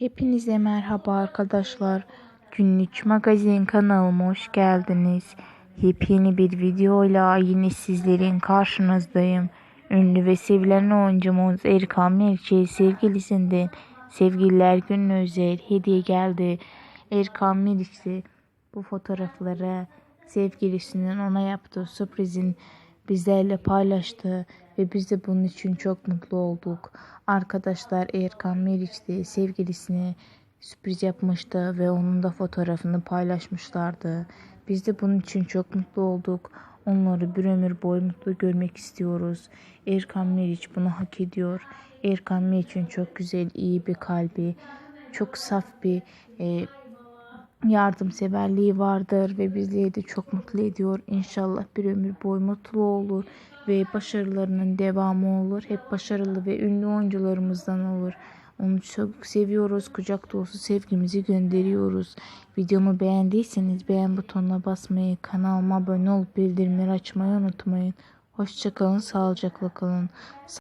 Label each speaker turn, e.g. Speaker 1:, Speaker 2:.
Speaker 1: Hepinize merhaba arkadaşlar. Günlük magazin kanalıma hoş geldiniz. Yepyeni bir videoyla yine sizlerin karşınızdayım. Ünlü ve sevilen oyuncumuz Erkan Meriç'e sevgilisinden Sevgililer Günü'ne özel hediye geldi. Erkan Meriç de bu fotoğrafları sevgilisinin ona yaptığı sürprizin bizlerle paylaştı ve biz de bunun için çok mutlu olduk. Arkadaşlar Erkan Meriç de sevgilisine sürpriz yapmıştı ve onun da fotoğrafını paylaşmışlardı. Biz de bunun için çok mutlu olduk. Onları bir ömür boyu mutlu görmek istiyoruz. Erkan Meriç bunu hak ediyor. Erkan Meriç'in çok güzel, iyi bir kalbi, çok saf bir e, yardımseverliği vardır ve bizleri de çok mutlu ediyor. İnşallah bir ömür boyu mutlu olur ve başarılarının devamı olur. Hep başarılı ve ünlü oyuncularımızdan olur. Onu çok seviyoruz. Kucak dolusu sevgimizi gönderiyoruz. Videomu beğendiyseniz beğen butonuna basmayı, kanalıma abone olup bildirimleri açmayı unutmayın. Hoşçakalın, sağlıcakla kalın.